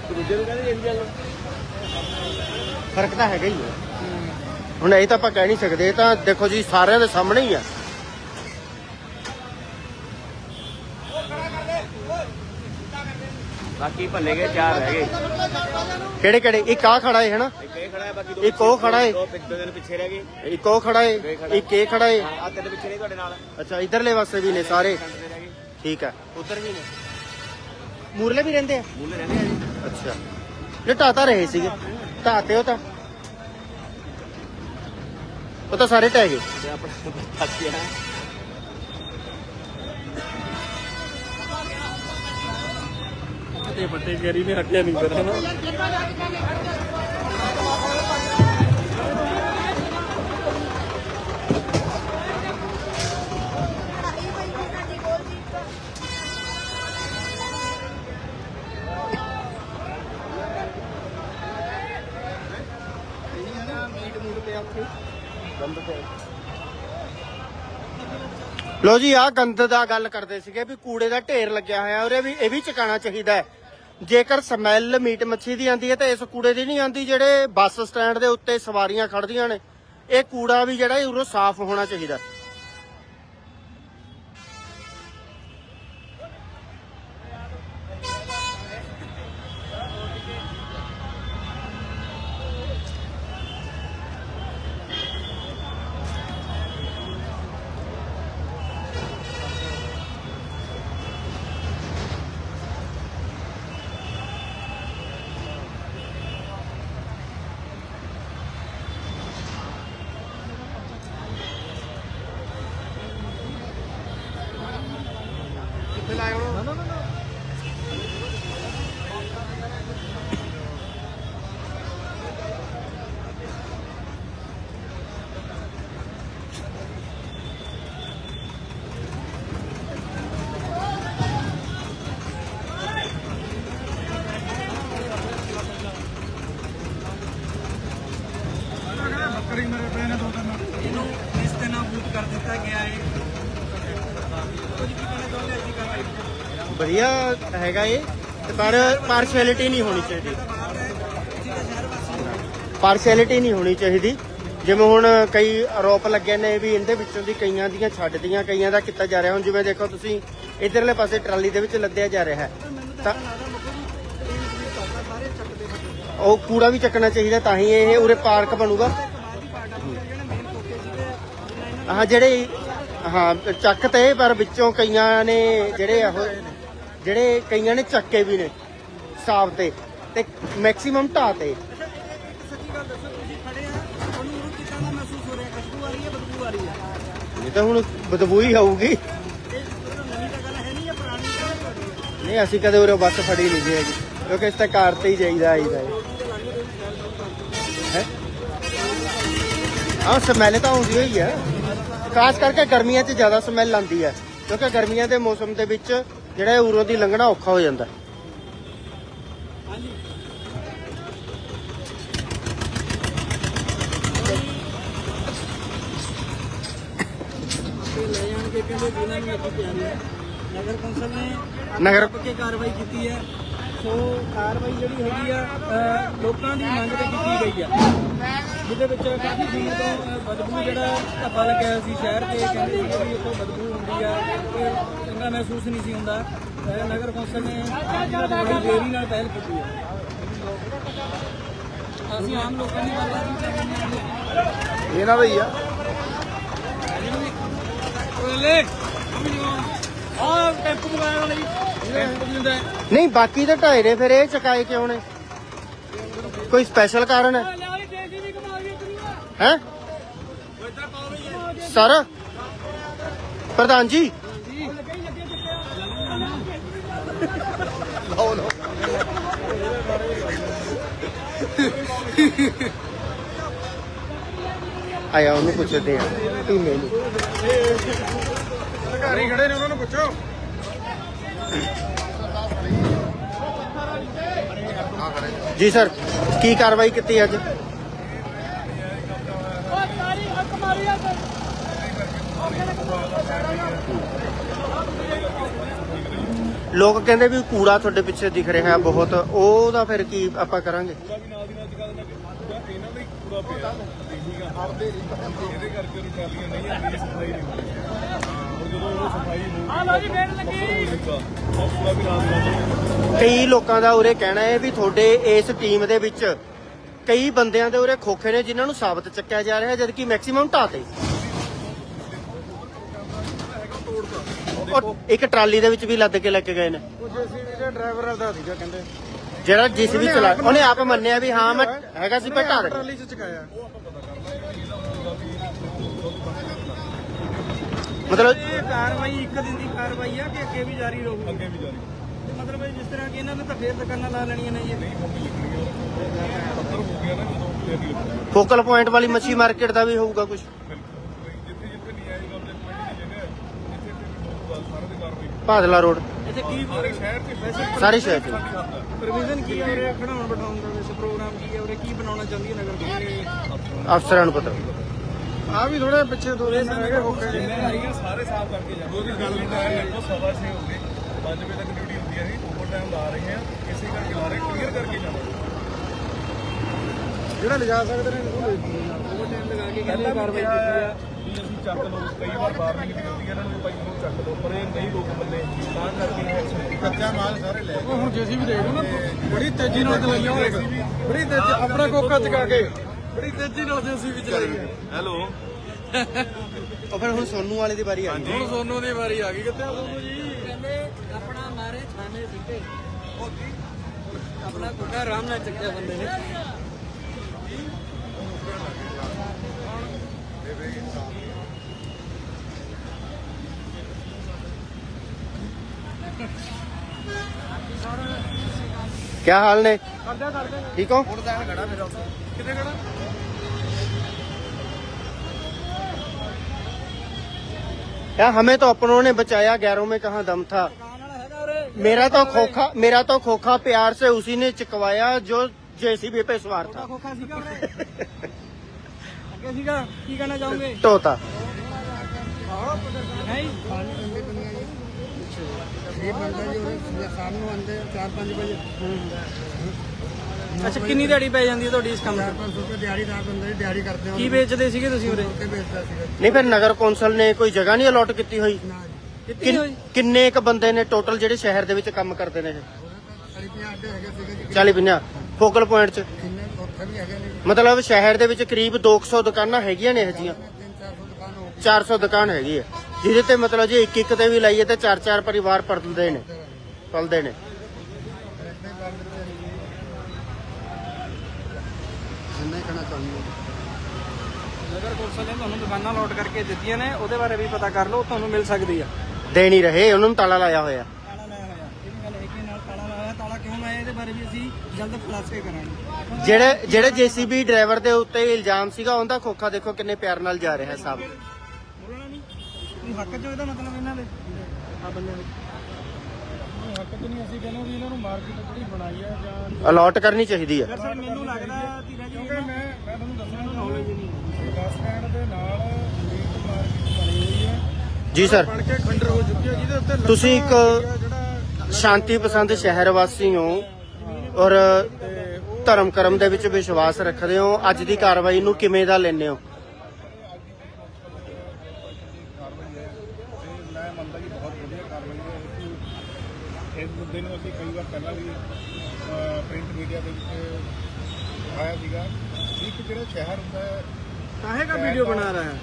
ਦੂਜੇ ਨੂੰ ਕਹਿੰਦੇ ਇੰਡੀਆ ਨੂੰ ਫ਼ਰਕ ਤਾਂ ਹੈਗਾ ਹੀ ਹੈ। ਹੁਣ ਇਹ ਤਾਂ ਆਪਾਂ ਕਹਿ ਨਹੀਂ ਸਕਦੇ, ਇਹ ਤਾਂ ਦੇਖੋ ਜੀ, ਸਾਰਿਆਂ ਦੇ ਸਾਹਮਣੇ ਹੀ ਆ। ਬਾਕੀ ਭੰਨੇ ਗਏ ਚਾਰ ਰਹਿ ਗਏ। ਕਿਹੜੇ ਕਿਹੜੇ? ਇੱਕ ਆ ਖੜਾ ਹੈ ਹਨਾ? ਇੱਕ ਇਹ ਖੜਾ ਹੈ ਬਾਕੀ ਦੋ ਇੱਕ ਉਹ ਖੜਾ ਹੈ। ਦੋ ਪਿੱਛੇ ਦੋ ਦਿਨ ਪਿੱਛੇ ਰਹਿ ਗਏ। ਇੱਕ ਉਹ ਖੜਾ ਹੈ ਇੱਕ ਇਹ ਖੜਾ ਹੈ ਆ ਤਿੰਨ ਪਿੱਛੇ ਨੇ ਤੁਹਾਡੇ ਨਾਲ। ਅੱਛਾ ਇਧਰਲੇ ਪਾਸੇ ਵੀ ਨੇ ਸਾਰੇ। ਰਹਿ ਗਏ। ਠੀਕ ਹੈ। ਉਧਰ ਵੀ ਨੇ। ਮੂਰਲੇ ਵੀ ਰਹਿੰਦੇ ਆ? ਮੂਲੇ ਰਹਿੰਦੇ ਆ ਜੀ। ਅੱਛਾ। ਢਾਹ ਤਾਂ ਰਹੇ ਸੀਗੇ। ਢਾਤੇ ਉਹ ਤਾਂ। ਉਹ ਤਾਂ ਸਾਰੇ ਟਹਿ ਗਏ। ਤੇ ਆਪਣਾ ਫਸ ਗਿਆ ਤੇ ਵੱਡੇ ਗੈਰੀ ਨੇ ਹੱਟਿਆ ਨਹੀਂ ਫਿਰ, ਹਨਾ? ਲੋ ਜੀ ਆ ਗੰਦ ਦਾ ਗੱਲ ਕਰਦੇ ਸੀਗੇ ਵੀ ਕੂੜੇ ਦਾ ਢੇਰ ਲੱਗਿਆ ਹੋਇਆ, ਉਰੇ ਵੀ ਇਹ ਵੀ ਚਕਾਣਾ ਚਾਹੀਦਾ ਹੈ। ਜੇਕਰ ਸਮੈਲ ਮੀਟ ਮੱਛੀ ਦੀ ਆਂਦੀ ਹੈ ਤਾਂ ਇਸ ਕੂੜੇ ਦੀ ਨਹੀਂ ਆਂਦੀ ਜਿਹੜੇ ਬੱਸ ਸਟੈਂਡ ਦੇ ਉੱਤੇ ਸਵਾਰੀਆਂ ਖੜਦੀਆਂ ਨੇ, ਇਹ ਕੂੜਾ ਵੀ ਜਿਹੜਾ ਉਰੋਂ ਸਾਫ਼ ਹੋਣਾ ਚਾਹੀਦਾ। ਗਿਆ ਹੈ ਵਧੀਆ ਹੈਗਾ ਇਹ, ਪਰ ਪਾਰਸ਼ੈਲਿਟੀ ਨਹੀਂ ਹੋਣੀ ਚਾਹੀਦੀ। ਪਾਰਸ਼ੈਲਿਟੀ ਨਹੀਂ ਹੋਣੀ ਚਾਹੀਦੀ। ਜਿਵੇਂ ਹੁਣ ਕਈ ਆਰੋਪ ਲੱਗੇ ਨੇ ਵੀ ਇਹਦੇ ਵਿੱਚੋਂ ਦੀ ਕਈਆਂ ਦੀਆਂ ਛੱਡਦੀਆਂ, ਕਈਆਂ ਦਾ ਕੀਤਾ ਜਾ ਰਿਹਾ। ਹੁਣ ਜਿਵੇਂ ਦੇਖੋ ਤੁਸੀਂ, ਇਧਰਲੇ ਪਾਸੇ ਟਰਾਲੀ ਦੇ ਵਿੱਚ ਲੱਦਿਆ ਜਾ ਰਿਹਾ ਹੈ। ਤਾਂ ਉਹ ਕੂੜਾ ਵੀ ਚੱਕਣਾ ਚਾਹੀਦਾ ਤਾਂ ਹੀ ਇਹ ਉਰੇ ਪਾਰਕ ਬਣੂਗਾ। ਹਾਂ ਜਿਹੜੇ ਹਾਂ ਚੱਕ ਤੇ ਪਰ ਵਿੱਚੋਂ ਕਈਆਂ ਨੇ ਜਿਹੜੇ ਉਹ ਜਿਹੜੇ ਕਈਆਂ ਨੇ ਚੱਕੇ ਵੀ ਨੇ ਸਾਫ਼ ਤੇ ਤੇ ਮੈਕਸਿਮਮ ਢਾਹ ਤੇ। ਸੱਚੀ ਗੱਲ ਦੱਸੋ ਤੁਸੀਂ ਖੜੇ ਆ ਤੁਹਾਨੂੰ ਉਦੋਂ ਕਿੱਦਾਂ ਦਾ ਮਹਿਸੂਸ ਹੋ ਰਿਹਾ? ਖੁਸ਼ਬੂ ਆ ਰਹੀ ਹੈ ਬਦਬੂ ਆ ਰਹੀ ਹੈ? ਇਹ ਤਾਂ ਹੁਣ ਬਦਬੂ ਹੀ ਆਊਗੀ ਨਹੀਂ ਅਸੀਂ ਕਦੇ ਉਰੇ ਬੱਸ ਫੜੀ ਨਹੀਂ ਜੀ ਹੈਗੀ ਕਿਉਂਕਿ ਇਸ ਤਾਂ ਕਾਰ ਤੇ ਹੀ ਜਾਈਦਾ ਆਈਦਾ ਹੈ? ਹਾਂ ਸਮੈਲ ਤਾਂ ਆਉਂਦੀ ਹੋਈ ਹੈ। ਖਾਸ ਕਰਕੇ ਗਰਮੀਆਂ 'ਚ ਜ਼ਿਆਦਾ ਸਮੈਲ ਆਉਂਦੀ ਹੈ ਕਿਉਂਕਿ ਗਰਮੀਆਂ ਦੇ ਮੌਸਮ ਦੇ ਵਿੱਚ ਜਿਹੜਾ ਉਰੋਂ ਦੀ ਲੰਘਣਾ ਔਖਾ ਹੋ ਜਾਂਦਾ ਨਗਰ ਕੌਂਸਲ ਨੇ ਨਗਰ ਪੱਕੇ ਕਾਰਵਾਈ ਕੀਤੀ ਹੈ। ਸੋ ਕਾਰਵਾਈ ਜਿਹੜੀ ਹੈਗੀ ਆ ਲੋਕਾਂ ਦੀ ਮੰਗ ਤੇ ਕੀਤੀ ਗਈ ਆ। ਜਿਹਦੇ ਵਿੱਚ ਕਾਫੀ ਦਿਨ ਤੋਂ ਬਦਬੂ ਜਿਹੜਾ ਧੱਬਾ ਲੱਗਿਆ ਸੀ ਸ਼ਹਿਰ ਤੇ ਕਹਿੰਦੇ ਸੀ ਵੀ ਉੱਥੋਂ ਬਦਬੂ ਹੁੰਦੀ ਆ ਤੇ ਚੰਗਾ ਮਹਿਸੂਸ ਨਹੀਂ ਸੀ ਹੁੰਦਾ। ਨਗਰ ਕੌਂਸਲ ਨੇ ਬੜੀ ਦੇਰੀ ਨਾਲ ਪਹਿਲ ਕੀਤੀ ਹੈ ਅਸੀਂ ਆਮ ਲੋਕਾਂ ਦੀ ਹਾਂ। ਇਹਨਾਂ ਦਾ ਹੀ ਆ। ਲੈ ਆ ਟੈਂਪੂ ਮੰਗਾਇਆ ਲਈ ਨਹੀਂ ਬਾਕੀ ਤਾਂ ਨੇ ਫਿਰ ਇਹ ਚਕਾਏ ਕਿਉਂ ਨੇ? ਕੋਈ ਸਪੈਸ਼ਲ ਕਾਰਨ ਹੈ? ਹੈ? ਸਰ? ਪ੍ਰਧਾਨ ਜੀ? ਲਓ ਲਓ ਆਇਆ ਉਹਨੂੰ ਪੁੱਛਦੇ ਆ ਧੀਮੇ ਨੂੰ। ਅਧਿਕਾਰੀ ਖੜੇ ਨੇ ਉਹਨਾਂ ਨੂੰ ਪੁੱਛੋ। ਜੀ ਸਰ ਕੀ ਕਾਰਵਾਈ ਕੀਤੀ ਅੱਜ? ਲੋਕ ਕਹਿੰਦੇ ਵੀ ਕੂੜਾ ਤੁਹਾਡੇ ਪਿੱਛੇ ਦਿਖ ਰਿਹਾ ਬਹੁਤ ਉਹਦਾ ਫਿਰ ਕੀ ਆਪਾਂ ਕਰਾਂਗੇ? ਕਈ ਲੋਕਾਂ ਦਾ ਉਰੇ ਕਹਿਣਾ ਹੈ ਵੀ ਤੁਹਾਡੇ ਇਸ ਟੀਮ ਦੇ ਵਿੱਚ ਕਈ ਬੰਦਿਆਂ ਦੇ ਉਰੇ ਖੋਖੇ ਨੇ ਜਿਨ੍ਹਾਂ ਨੂੰ ਸਾਬਤ ਚੱਕਿਆ ਜਾ ਰਿਹਾ ਜਦਕਿ ਮੈਕਸਿਮਮ ਢਾਤੇ ਔਰ ਇੱਕ ਟਰਾਲੀ ਦੇ ਵਿੱਚ ਵੀ ਲੱਦ ਕੇ ਲੈ ਕੇ ਗਏ ਨੇ। ਉਹ ਜੇਸੀਬੀ ਦੇ ਡਰਾਈਵਰ ਦਾ ਸੀਗਾ ਕਹਿੰਦੇ। ਜਿਹੜਾ ਜਿਸ ਵੀ ਚਲਾ ਉਹਨੇ ਆਪ ਮੰਨਿਆ ਵੀ ਹਾਂ ਮੈਂ ਹੈਗਾ ਸੀ ਪਰ ਢਾ ਦੇ ਟਰਾਲੀ 'ਚ ਚਕਾਇਆ। ਮਤਲਬ ਇਹ ਕਾਰਵਾਈ ਇੱਕ ਦਿਨ ਦੀ ਕਾਰਵਾਈ ਆ ਕਿ ਅੱਗੇ ਵੀ ਜਾਰੀ ਰਹੂਗੀ ਅੱਗੇ ਵੀ ਜਾਰੀ। ਮਤਲਬ ਜਿਸ ਤਰ੍ਹਾਂ ਕਿ ਇਹਨਾਂ ਨੇ ਤਾਂ ਫੇਰ ਦੁਕਾਨਾਂ ਲਾ ਲੈਣੀਆਂ ਨੇ ਜੀ। ਫੋਕਲ ਪੁਆਇੰਟ ਵਾਲੀ ਮੱਛੀ ਮਾਰਕੀਟ ਦਾ ਵੀ ਹੋਊਗਾ ਕੁਝ ਭਾਦਲਾ ਰੋਡ। ਇੱਥੇ ਕੀ ਸਾਰੇ ਸ਼ਹਿਰ ਚ। ਪ੍ਰੋਵੀਜ਼ਨ ਕੀ ਹੈ ਉਰੇ? ਖੜਾਉਣ ਬਿਠਾਉਣ ਦਾ ਵੈਸੇ ਪ੍ਰੋਗਰਾਮ ਕੀ ਹੈ ਉਰੇ? ਕੀ ਬਣਾਉਣਾ ਚਾਹੁੰਦੀ ਹੈ ਨਗਰ ਕੌਂਸਲ? ਅਫਸਰਾਂ ਨੂੰ ਪਤਾ। ਆ ਵੀ ਥੋੜੇ ਪਿੱਛੇ ਦੋ ਹੋਕੇ ਸਾਰੇ ਸਾਫ਼ ਕਰਕੇ ਜਾਓ। ਉਹਦੀ ਗੱਲ ਨਹੀਂ ਹੈ ਲੱਗੋ ਸਵਾ ਛੇ ਹੋ ਗਏ। 5 ਵਜੇ ਤੱਕ ਹੈ ਜੀ ਓਵਰ ਟਾਈਮ ਲਾ ਰਹੇ ਹਾਂ। ਇਸੇ ਕਰਕੇ ਲਾ ਰਹੇ ਕਲੀਅਰ ਕਰਕੇ ਜਾਣਾ ਜਿਹੜਾ ਲਿਜਾ ਸਕਦੇ ਨੇ। ਉਹ ਟਾਈਮ ਲਗਾ ਕੇ ਕਹਿੰਦੇ ਕਾਰਵਾਈ ਕੀਤੀ ਆ। ਵੀ ਅਸੀਂ ਚੱਕ ਲਓ ਕਈ ਵਾਰ ਵਾਰਨਿੰਗ ਵੀ ਹੁੰਦੀ ਹੈ ਇਹਨਾਂ ਨੂੰ ਭਾਈ ਨੂੰ ਚੱਕ ਲਓ ਪਰ ਇਹ ਨਹੀਂ ਰੋਕ ਬੰਦੇ ਤਾਂ ਕਰਕੇ ਐਕਸ਼ਨ ਕੱਚਾ ਮਾਲ ਸਾਰੇ ਲੈ ਉਹ ਹੁਣ ਜੇਸੀਬੀ ਦੇਖ ਲਓ ਨਾ। ਬੜੀ ਤੇਜ਼ੀ ਨਾਲ ਚਲਾਈਆਂ ਹੋਏਗਾ ਬੜੀ ਤੇਜ਼ੀ ਆਪਣਾ ਕੋਕਾ ਚਕਾ ਕੇ। ਬੜੀ ਤੇਜ਼ੀ ਨਾਲ ਜੇਸੀਬੀ ਚਲਾਈ ਹੈ। ਹੈਲੋ। ਉਹ ਫਿਰ ਹੁਣ ਸੋਨੂ ਵਾਲੇ ਦੀ ਵਾਰੀ ਆ ਗਈ। ਹੁਣ ਸੋਨੂ ਦੀ ਵਾਰੀ ਆ ਗਈ ਕਿੱਥੇ ਆ ਸੋਨੂ ਜੀ? अपना ना बंदे क्या हाल ने? ठीक हो? क्या हमें तो अपनों ने बचाया गैरों में कहा दम था। मेरा तो खोखा मेरा तो खोखा प्यार से उसी ने चिकवाया जो जेसीबी पे सवार ਕੋਕਾ था ਖੋਖਾ ਸੀਗਾ ਉਰੇ ਅੱਗੇ ਸੀਗਾ ਕੀ ਕਹਿਣਾ ਚਾਹੋਗੇ तोता ਨਹੀਂ ਅੱਛਾ ਕਿੰਨੀ ਦਿਹਾੜੀ ਪੈ ਜਾਂਦੀ ਹੈ ਤੁਹਾਡੀ ਇਸ ਕੰਮ ਤੇ ਦਿਹਾੜੀ ਰਾਤ ਬੰਦੇ ਦਿਹਾੜੀ ਕਰਦੇ ਕੀ ਵੇਚਦੇ ਸੀਗੇ ਤੁਸੀਂ ਉਰੇ ਵੇਚਦਾ ਸੀਗਾ नहीं फिर नगर कौंसल ने कोई जगह नहीं अलॉट ਕੀਤੀ ਹੋਈ ਕਿੰਨੀ ਕਿੰਨ- ਇੱਕ ਬੰਦੇ ਨੇ ਟੋਟਲ ਜਿਹੜੇ ਸ਼ਹਿਰ ਦੇ ਵਿੱਚ ਕੰਮ ਕਰਦੇ ਨੇ ਇਹ? ਸਾਡੀ 50 ਅੱਡੇ ਹੈਗੇ ਸੀਗੇ ਜੀ 40 50 ਫੋਕਲ ਪੁਆਇੰਟ 'ਚ? ਕਿੰਨੇ ਉੱਥੇ ਵੀ ਹੈਗੇ ਨੇ ਮਤਲਬ ਸ਼ਹਿਰ ਦੇ ਵਿੱਚ ਕਰੀਬ 200 ਦੁਕਾਨਾਂ ਹੈਗੀਆਂ ਨੇ ਇਹ ਜੀਆਂ। 3-400 ਦੁਕਾਨ ਹੋ 400 ਦੁਕਾਨ ਹੈਗੀ ਹੈ ਜਿਹਦੇ ਤੇ ਮਤਲਬ ਜੇ ਇੱਕ ਇੱਕ ਤੇ ਵੀ ਲਾਈਏ ਤੇ ਚਾਰ ਚਾਰ ਪਰਿਵਾਰ ਪਲਦੇ ਨੇ ਪਲਦੇ ਨੇ। ਨਹੀਂ ਕਹਿਣਾ ਚਾਹੁੰਦਾ ਨਗਰ ਕੌਂਸਲ ਨੇ ਤੁਹਾਨੂੰ ਦੁਕਾਨਾਂ ਲੋਟ ਕਰਕੇ ਦਿੱਤੀਆਂ ਨੇ ਉਹਦੇ ਬਾਰੇ ਵੀ ਪਤਾ ਕਰ ਲਓ ਤੁਹਾਨੂੰ ਮਿਲ ਸਕਦੀ ਆ। ਦੇ ਨਹੀਂ ਰਹੇ ਉਹਨਾਂ ਨੂੰ ਤਾਲਾ ਲਾਇਆ ਹੋਇਆ। ਤਾਲਾ ਲਾਇਆ ਹੋਇਆ। ਇਹ ਵੀ ਗੱਲ ਹੈ ਕਿ ਨਾਲ ਤਾਲਾ ਲਾਇਆ ਤਾਲਾ ਕਿਉਂ ਲਾਇਆ? ਇਹਦੇ ਬਾਰੇ ਵੀ ਅਸੀਂ ਜਲਦ ਖੁਲਾਸੇ ਕਰਾਂਗੇ। ਜਿਹੜੇ ਜਿਹੜੇ ਜੀਸੀਬੀ ਡਰਾਈਵਰ ਦੇ ਉੱਤੇ ਇਲਜ਼ਾਮ ਸੀਗਾ ਉਹਦਾ ਖੋਖਾ ਦੇਖੋ ਕਿੰਨੇ ਪਿਆਰ ਨਾਲ ਜਾ ਰਿਹਾ ਸਾਹਿਬ ਬੋਲਣਾ ਨਹੀਂ ਹੱਕ ਚੋਂ ਇਹਦਾ ਮਤਲਬ ਇਹਨਾਂ ਦੇ? ਆ ਬੰਦੇ ਦੇ ਹੱਕ ਚ ਨਹੀਂ ਅਸੀਂ ਕਹਿੰਦੇ ਵੀ ਇਹਨਾਂ ਨੂੰ ਮਾਰਕੀਟ ਜਿਹੜੀ ਬਣਾਈ ਆ ਜਾਂ ਅਲਾਟ ਕਰਨੀ ਚਾਹੀਦੀ ਹੈ ਸਰ ਮੈਨੂੰ ਲੱਗਦਾ ਧੀਰਾ ਜੀ ਮੈਂ ਮੈਂ ਤੁਹਾਨੂੰ ਦੱਸਣਾ ਨੌਲੇਜ ਨਹੀਂ ਬੱਸ ਸਟੈਂਡ ਦੇ ਨਾਲ ਮੀਟ ਮਾਰਕੀਟ ਬਣੀ ਹੋਈ ਹੈ ਜੀ ਸਰ। ਬਣ ਕੇ ਖੰਡਰ ਹੋ ਚੁੱਕੀ ਹੈ ਜਿਹਦੇ ਉੱਤੇ ਲੱਕੜਾਂ ਤੁਸੀਂ ਇੱਕ ਜਿਹੜਾ ਸ਼ਾਂਤੀ ਪਸੰਦ ਸ਼ਹਿਰ ਵਾਸੀ ਹੋ ਔਰ ਧਰਮ ਕਰਮ ਦੇ ਵਿੱਚ ਵਿਸ਼ਵਾਸ ਰੱਖਦੇ ਹੋ ਅੱਜ ਦੀ ਕਾਰਵਾਈ ਨੂੰ ਕਿਵੇਂ ਦਾ ਲੈਂਦੇ ਹੋ? ਕਾਰਵਾਈ ਹੈ ਤੇ ਮੈਂ ਮੰਨਦਾ ਕਿ ਬਹੁਤ ਵਧੀਆ ਕਾਰਵਾਈ ਹੈ। ਇਸ- ਇਸ ਮੁੱਦੇ ਨੂੰ ਅਸੀਂ ਕਈ ਵਾਰ ਪਹਿਲਾਂ ਵੀ ਪ੍ਰਿੰਟ ਮੀਡੀਆ ਦੇ ਵਿੱਚ ਦਿਖਾਇਆ ਸੀਗਾ। ਵੀ ਇੱਕ ਜਿਹੜਾ ਸ਼ਹਿਰ ਹੁੰਦਾ ਹੈ ਕਾਹੇ ਦਾ ਵੀਡੀਓ ਬਣਾ ਰਹਾ ਹੈ?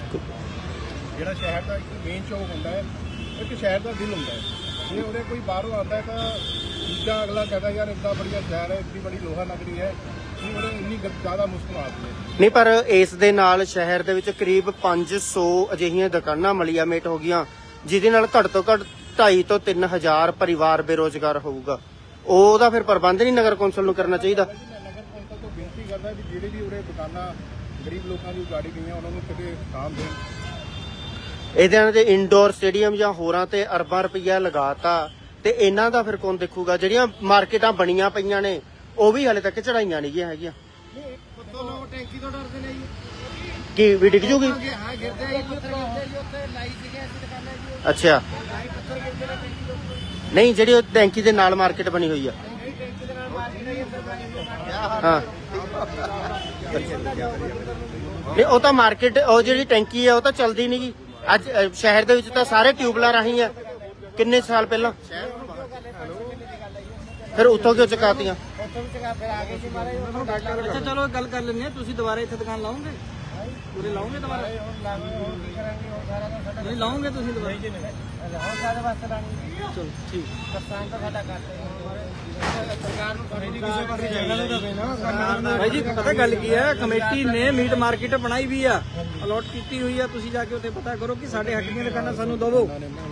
ਜਿਹੜਾ ਸ਼ਹਿਰ ਦਾ ਇੱਕ ਮੇਨ ਚੌਕ ਹੁੰਦਾ ਹੈ ਇੱਕ ਸ਼ਹਿਰ ਦਾ ਦਿਲ ਹੁੰਦਾ ਹੈ। ਜੇ ਉਹਦੇ ਕੋਈ ਬਾਹਰੋਂ ਆਉਂਦਾ ਹੈ ਤਾਂ ਦੂਜਾ ਅਗਲਾ ਕਹਿੰਦਾ ਯਾਰ ਇੱਦਾਂ ਬੜੀਆ ਸ਼ਹਿਰ ਹੈ ਇੱਡੀ ਬੜੀ ਲੋਹਾ ਨਗਰੀ ਹੈ ਨਹੀਂ ਉਹਦੇ ਇੰਨੀ ਗ- ਜ਼ਿਆਦਾ ਮੁਸ਼ਕਲ ਆਉਂਦੀ ਹੈ ਨਹੀਂ ਪਰ ਇਸ ਦੇ ਨਾਲ ਸ਼ਹਿਰ ਦੇ ਵਿੱਚ ਕਰੀਬ 500 ਅਜਿਹੀਆਂ ਦੁਕਾਨਾਂ ਮਲੀਆ ਮੇਟ ਹੋ ਗਈਆਂ ਜਿਹਦੇ ਨਾਲ ਘੱਟ ਤੋਂ ਘੱਟ 2.5 ਤੋਂ 3000 ਪਰਿਵਾਰ ਬੇਰੋਜ਼ਗਾਰ ਹੋਊਗਾ। ਉਹਦਾ ਫਿਰ ਪ੍ਰਬੰਧ ਨਹੀਂ ਨਗਰ ਕੌਂਸਲ ਨੂੰ ਕਰਨਾ ਚਾਹੀਦਾ। ਨਗਰ ਕੌਂਸਲ ਤੋਂ ਬੇਨਤੀ ਕਰਦਾ ਵੀ ਜਿਹੜੇ ਵੀ ਉਰੇ ਦੁਕਾਨਾਂ ਗਰੀਬ ਲੋਕਾਂ ਦੀ ਉਗਾੜੀ ਗਈਆਂ ਉਹਨਾਂ ਨੂੰ ਕਿਤੇ ਥਾਂ ਦੇਣ। ਇਹਦੇ ਤੇ ਇੰਡੋਰ ਸਟੇਡੀਅਮ ਜਾਂ ਹੋਰਾਂ ਤੇ ਅਰਬਾਂ ਰੁਪਈਆ ਲਗਾਤਾ, ਤੇ ਇਹਨਾਂ ਦਾ ਫਿਰ ਕੌਣ ਦੇਖੂਗਾ? ਜਿਹੜੀਆਂ ਮਾਰਕੀਟਾਂ ਬਣੀਆਂ ਪਈਆਂ ਨੇ, ਉਹ ਵੀ ਹਲੇ ਤੱਕ ਚੜਾਈਆਂ ਨਹੀਂ ਗਈਆਂ ਹੈਗੀਆਂ। ਕੀ, ਵੀ ਡਿੱਗ ਜੂਗੀ? ਅੱਛਾ। ਨਹੀਂ, ਜਿਹੜੀ ਉਹ ਟੈਂਕੀ ਦੇ ਨਾਲ ਮਾਰਕੀਟ ਬਣੀ ਹੋਈ ਆ। ਹਾਂ। ਨਹੀਂ, ਉਹ ਤਾਂ ਮਾਰਕੀਟ, ਉਹ ਜਿਹੜੀ ਟੈਂਕੀ ਆ, ਉਹ ਤਾਂ ਚੱਲਦੀ ਨਹੀਂਗੀ ਅੱਜ ਅ, ਸ਼ਹਿਰ ਦੇ ਵਿੱਚ ਤਾਂ ਸਾਰੇ ਟਿਊਬਲਾਂ ਰਾਹੀਂ ਆ। ਕਿੰਨੇ ਸਾਲ ਪਹਿਲਾਂ? ਫਿਰ ਉੱਥੋਂ ਕਿਉਂ ਚਕਾਤੀਆਂ? ਆ ਅੱਛਾ ਚਲੋ ਗੱਲ ਕਰ ਲੈਂਦੇ ਹਾਂ। ਤੁਸੀਂ ਦੁਬਾਰਾ ਇੱਥੇ ਦੁਕਾਨ ਲਾਓਗੇ? ਪੂਰੇ ਲਾਓਗੇ ਦੁਬਾਰਾ? ਨਹੀਂ ਲਾਓਗੇ ਤੁਸੀਂ ਦੁਬਾਰਾ? ਹੁਣ ਸਾਡੇ ਵਾਸਤੇ ਲਾਣੀ ਚਲੋ ਠੀਕ। ਕਿਸਾਨ ਤਾਂ ਸਾਡਾ ਕਰਦੇ ਸਰਕਾਰ ਨੂੰ ਥੋੜੀ ਕਿਸੇ ਪਾਸੇ ਜਾਣਾ ਤਾਂ ਦਵੇ ਨਾ ਭਾਈ ਜੀ ਪਤਾ ਗੱਲ ਕੀ ਹੈ? ਕਮੇਟੀ ਨੇ ਮੀਟ ਮਾਰਕੀਟ ਬਣਾਈ ਵੀ ਆ। ਅਲੋਟ ਕੀਤੀ ਹੋਈ ਆ। ਤੁਸੀਂ ਜਾ ਕੇ ਉੱਥੇ ਪਤਾ ਕਰੋ ਕਿ ਸਾਡੇ ਹੱਕ ਦੀਆਂ ਦੁਕਾਨਾਂ ਸਾਨੂੰ ਦਵੋ।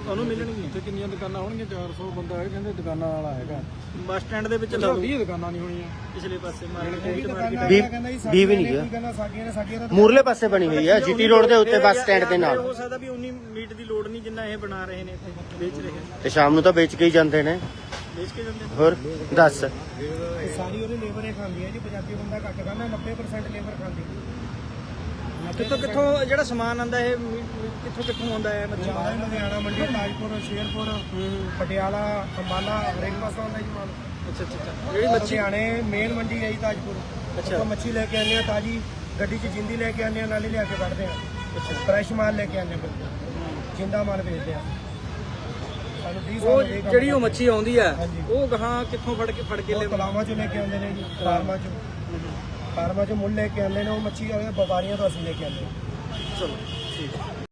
ਤੁਹਾਨੂੰ ਮਿਲਣਗੀਆਂ। ਤੇ ਕਿੰਨੀਆਂ ਦੁਕਾਨਾਂ ਹੋਣਗੀਆਂ? 400 ਬੰਦਾ ਹੈ ਕਹਿੰਦੇ ਦੁਕਾਨਾਂ ਵਾਲਾ ਹੈਗਾ। ਬੱਸ ਸਟੈਂਡ ਦੇ ਵਿੱਚ ਲਾਓ। 20 ਦੁਕਾਨਾਂ ਨਹੀਂ ਹੋਣੀਆਂ। ਪਿਛਲੇ ਪਾਸੇ ਮਾਰਕੀਟ ਮਾਰਕੀਟ ਵੀਹ ਵੀਹ ਵੀ ਨਹੀਂ ਗਿਆ। ਕਹਿੰਦਾ ਸਾਡੀਆਂ ਨੇ ਸਾਡੀਆਂ ਤਾਂ ਮੂਰਲੇ ਪਾਸੇ ਬਣੀ ਹੋਈ ਆ ਜੀਟੀ ਰੋਡ ਦੇ ਉੱਤੇ ਬੱਸ ਸਟੈਂਡ ਦੇ ਨਾਲ। ਹੋ ਸਕਦਾ ਵੀ ਉਨੀ ਮੀਟ ਦੀ ਲੋੜ ਨਹੀਂ ਜਿੰਨਾ ਇਹ ਬਣਾ ਰਹੇ ਨੇ ਇੱਥੇ ਵੇਚ ਰਹੇ ਨੇ। ਤੇ ਸ਼ਾਮ ਨੂੰ ਤਾਂ ਵੇਚ ਕੇ ਹੀ ਜਾਂਦੇ ਨੇ। ਵੇਚ ਕੇ ਜਾਂਦੇ ਨੇ ਹੋਰ ਦੱਸ। ਸਾਰੀ ਉਹਦੀ ਲੇਬਰ ਹੀ ਖਾਂਦੀ ਹੈ ਜੀ ਪੰਜਾਬੀ ਬੰਦਾ ਘੱਟ ਖਾਂਦਾ 90% ਲੇਬਰ ਖਾਂਦੀ। ਕਿੱਥੋਂ ਕਿੱਥੋਂ ਜਿਹੜਾ ਸਮਾਨ ਆਂਦਾ ਇਹ ਕਿੱਥੋਂ ਕਿੱਥੋਂ ਆਉਂਦਾ ਹੈ ਮੱਛੀ? ਜ਼ਿਆਦਾ ਲੁਧਿਆਣਾ ਮੰਡੀ ਤਾਜਪੁਰ ਸ਼ੇਰਪੁਰ ਪਟਿਆਲਾ ਅੰਬਾਲਾ ਹਰੇਕ ਪਾਸੋਂ ਆਉਂਦਾ ਜੀ ਮਾਲ ਅੱਛਾ ਅੱਛਾ ਜਿਹੜੀ ਮੱਛੀ ਲੁਧਿਆਣੇ ਮੇਨ ਮੰਡੀ ਹੈ ਜੀ ਤਾਜਪੁਰ। ਅੱਛਾ। ਮੱਛੀ ਲੈ ਕੇ ਆਉਂਦੇ ਆ ਤਾਜੀ ਗੱਡੀ 'ਚ ਜਿੰਦੀ ਲੈ ਕੇ ਆਉਂਦੇ ਆ ਨਾਲੇ ਲਿਆ ਕੇ ਕੱਢਦੇ ਆ ਫਰੈਸ਼ ਮਾਲ ਲੈ ਕੇ ਆਉਂਦੇ ਆ ਬਿਲਕੁਲ। ਜਿੰਦਾ ਮਾਲ ਵੇਚਦੇ ਆ ਸਾਨੂੰ 20 ਸਾਲ ਉਹ ਜਿਹੜੀ ਉਹ ਮੱਛੀ ਆਉਂਦੀ ਆ। ਉਹ ਗਾਹਾਂ ਕਿੱਥੋਂ ਫੜ ਕੇ ਫੜ ਕੇ ਲੈ ਤਲਾਵਾਂ 'ਚੋਂ ਲੈ ਕੇ ਆਉਂਦੇ ਨੇ ਜੀ ਫਾਰਮਾਂ 'ਚੋਂ। ਫਾਰਮਾਂ 'ਚੋਂ ਮੁੱਲ ਲੈ ਕੇ ਆਉਂਦੇ ਨੇ ਉਹ ਮੱਛੀ ਵਾਲੇ ਵਪਾਰੀਆਂ ਤੋਂ ਅਸੀਂ ਲੈ ਕੇ ਆਉਂਦੇ ਚਲੋ ਠੀਕ।